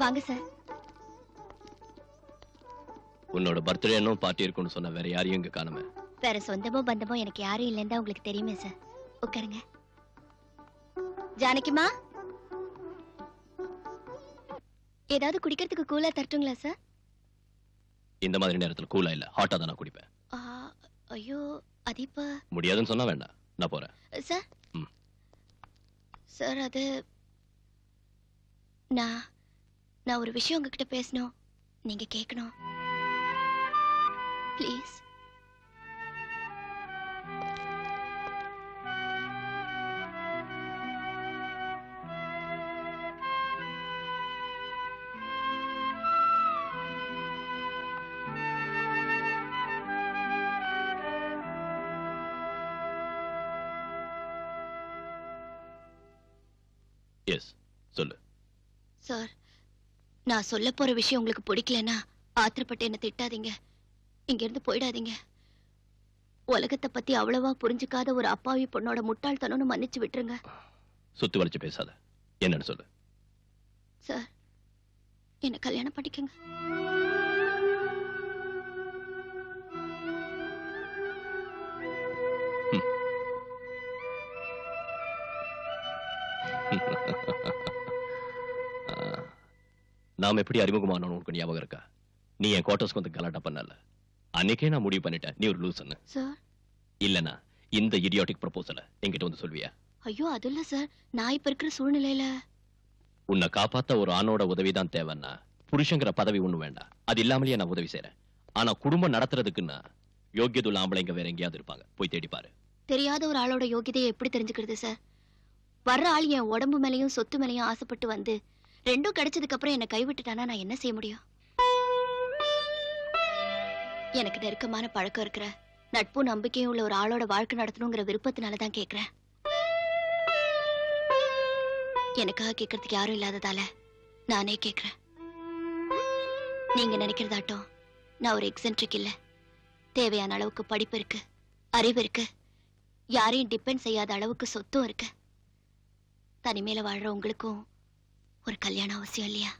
வாங்க சார் உன்னோட பர்த்டே இன்னும் பார்ட்டி இருக்கும்னு சொன்ன வேற யாரையும் இங்க காணுமே. வேற சொந்தமோ பந்தமோ எனக்கு யாரும் இல்லைன்னு தான் உங்களுக்கு தெரியுமே சார் உட்காருங்க. ஜானகிமா ஏதாவது குடிக்கிறதுக்கு கூலா தரட்டுங்களா சார் இந்த மாதிரி நேரத்துல கூலா இல்ல ஹாட்டா தான் நான் குடிப்பேன் ஐயோ அது இப்ப முடியாதுன்னு சொன்னா வேண்டாம். நான் போறேன். சார். சார் அது நான் நான் ஒரு விஷயம் உங்ககிட்ட பேசணும். நீங்க கேட்கணும் ப்ளீஸ் எஸ் சொல்லு. சார் நான் சொல்ல போற விஷயம் உங்களுக்கு பிடிக்கலனா ஆத்திரப்பட்டு என்ன திட்டாதீங்க. இங்க இருந்து போயிடாதீங்க. உலகத்தை பத்தி அவ்வளவா புரிஞ்சுக்காத ஒரு அப்பாவி பொண்ணோட முட்டாள்தனம்னு மன்னிச்சு விட்டுருங்க. சுத்தி வளைச்சு பேசாத. என்னன்னு சொல்லு. சார் என்ன கல்யாணம் பண்ணிக்கங்க. ஆ, நாம் எப்படி அறிமுகமானோம் உனக்கு ஞாபகம் இருக்கா? நீ என் குவார்டர்ஸ்க்கு வந்து கலாட்டா பண்ணல. அன்னைக்கே நான் முடிவு பண்ணிட்டேன். நீ ஒரு லூசன்னு சார் இல்லனா இந்த இடியாட்டிக் ப்ரப்போசலை என்கிட்ட வந்து சொல்வியா ஐயோ அது இல்ல சார் நான் இப்ப இருக்கிற சூழ்நிலையில. உன்னை காப்பாத்த ஒரு ஆணோட உதவிதான் தேவைன்னா புருஷங்கிற பதவி ஒண்ணு வேண்டாம். அது இல்லாமலேயே நான் உதவி செய்றேன். ஆனா குடும்பம் நடத்துறதுக்குன்னா யோக்கியதுள்ள ஆம்பளைங்க வேற எங்கேயாவது இருப்பாங்க. போய் தேடி பாரு. தெரியாத ஒரு ஆளோட யோகிதையை எப்படி தெரிஞ்சுக்கிறது சார் வர்ற ஆள் என் உடம்பு மேலயும் சொத்து மேலயும் ஆசைப்பட்டு வந்து ரெண்டும் கிடைச்சதுக்கு அப்புறம் என்ன கைவிட்டுட்டானா நான் என்ன செய்ய முடியும்? எனக்கு நெருக்கமான பழக்கம் இருக்கிற நட்பும் நம்பிக்கையும் உள்ள ஒரு ஆளோட வாழ்க்கை நடத்தணுங்கிற விருப்பத்தினால தான் கேக்குறேன். எனக்காக கேட்கறதுக்கு யாரும் இல்லாததால நானே கேக்குறேன். நீங்க நினைக்கிறதாட்டும் நான் ஒரு எக்ஸென்ட்ரிக் இல்ல. தேவையான அளவுக்கு படிப்பு இருக்கு அறிவு இருக்கு. யாரையும் டிபெண்ட் செய்யாத அளவுக்கு சொத்தும் இருக்கு. தனிமையில வாழ்ற உங்களுக்கும் ஒரு கல்யாணம் அவசியம் இல்லையா?